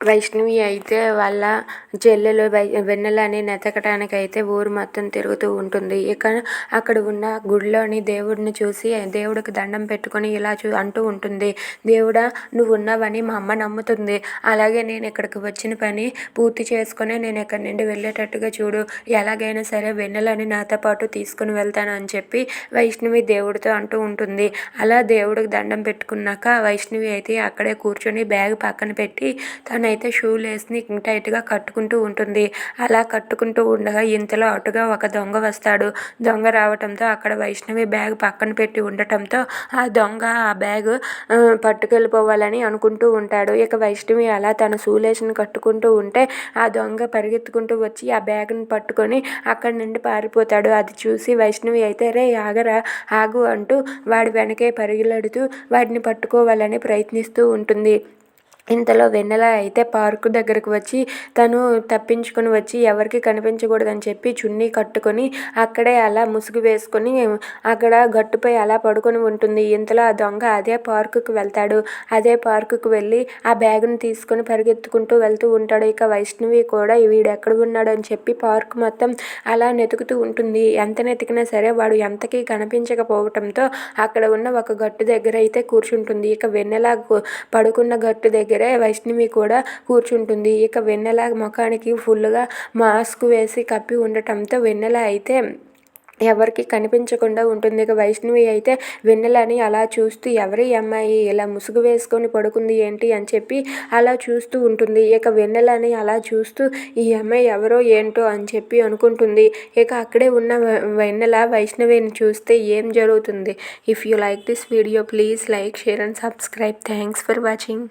వైష్ణవి అయితే వాళ్ళ చెల్లెలు వై వెన్నెలని అయితే ఊరు మొత్తం తిరుగుతూ ఉంటుంది. ఇక అక్కడ ఉన్న గుడిలోని దేవుడిని చూసి దేవుడికి దండం పెట్టుకొని ఇలా చూ అంటూ ఉంటుంది. దేవుడా నువ్వు ఉన్నావని మా అమ్మ నమ్ముతుంది. అలాగే నేను ఇక్కడికి వచ్చిన పని పూర్తి చేసుకొని నేను ఇక్కడి నుండి వెళ్ళేటట్టుగా చూడు. ఎలాగైనా సరే వెన్నెలని నాతో పాటు తీసుకుని వెళ్తాను అని చెప్పి వైష్ణవి దేవుడితో అంటూ ఉంటుంది. అలా దేవుడికి దండం పెట్టుకున్నాక వైష్ణవి అయితే అక్కడే కూర్చొని బ్యాగ్ పక్కన పెట్టి తన అయితే షూ లేస్ని టైట్గా కట్టుకుంటూ ఉంటుంది. అలా కట్టుకుంటూ ఉండగా ఇంతలో అటుగా ఒక దొంగ వస్తాడు. దొంగ రావటంతో అక్కడ వైష్ణవి బ్యాగ్ పక్కన పెట్టి ఉండటంతో ఆ దొంగ ఆ బ్యాగ్ పట్టుకెళ్ళిపోవాలని అనుకుంటూ ఉంటాడు. ఇక వైష్ణవి అలా తన షూలేస్ని కట్టుకుంటూ ఉంటే ఆ దొంగ పరిగెత్తుకుంటూ వచ్చి ఆ బ్యాగ్ని పట్టుకొని అక్కడి నుండి పారిపోతాడు. అది చూసి వైష్ణవి అయితే రే ఆగరా ఆగు అంటూ వాడి వెనకే పరిగెడుతూ వాడిని పట్టుకోవాలని ప్రయత్నిస్తూ ఉంటుంది. ఇంతలో వెన్నెల అయితే పార్కు దగ్గరకు వచ్చి తను తప్పించుకొని వచ్చి ఎవరికి కనిపించకూడదని చెప్పి చున్నీ కట్టుకొని అక్కడే అలా ముసుగు వేసుకొని అక్కడ గట్టుపై అలా పడుకొని ఉంటుంది. ఇంతలో ఆ దొంగ అదే పార్కుకు వెళ్తాడు. అదే పార్కుకు వెళ్ళి ఆ బ్యాగును తీసుకొని పరిగెత్తుకుంటూ వెళ్తూ ఉంటాడు. ఇక వైష్ణవి కూడా వీడు ఎక్కడ ఉన్నాడు అని చెప్పి పార్క్ మొత్తం అలా నెతుకుతూ ఉంటుంది. ఎంత నెతికినా సరే వాడు ఎంతకీ కనిపించకపోవటంతో అక్కడ ఉన్న ఒక గట్టు దగ్గర అయితే కూర్చుంటుంది. ఇక వెన్నెల పడుకున్న గట్టు దగ్గర దగ్గరే వైష్ణవి కూడా కూర్చుంటుంది. ఇక వెన్నెల ముఖానికి ఫుల్గా మాస్క్ వేసి కప్పి ఉండటంతో వెన్నెల అయితే ఎవరికి కనిపించకుండా ఉంటుంది. ఇక వైష్ణవి అయితే వెన్నెలని అలా చూస్తూ ఎవరి అమ్మాయి ఇలా ముసుగు వేసుకొని పడుకుంది ఏంటి? అని చెప్పి అలా చూస్తూ ఉంటుంది. ఇక వెన్నెలని అలా చూస్తూ ఈ అమ్మాయి ఎవరో ఏంటో? అని చెప్పి అనుకుంటుంది. ఇక అక్కడే ఉన్న వెన్నెల వైష్ణవిని చూస్తే ఏం జరుగుతుంది? If you like this video please like share and subscribe thanks for watching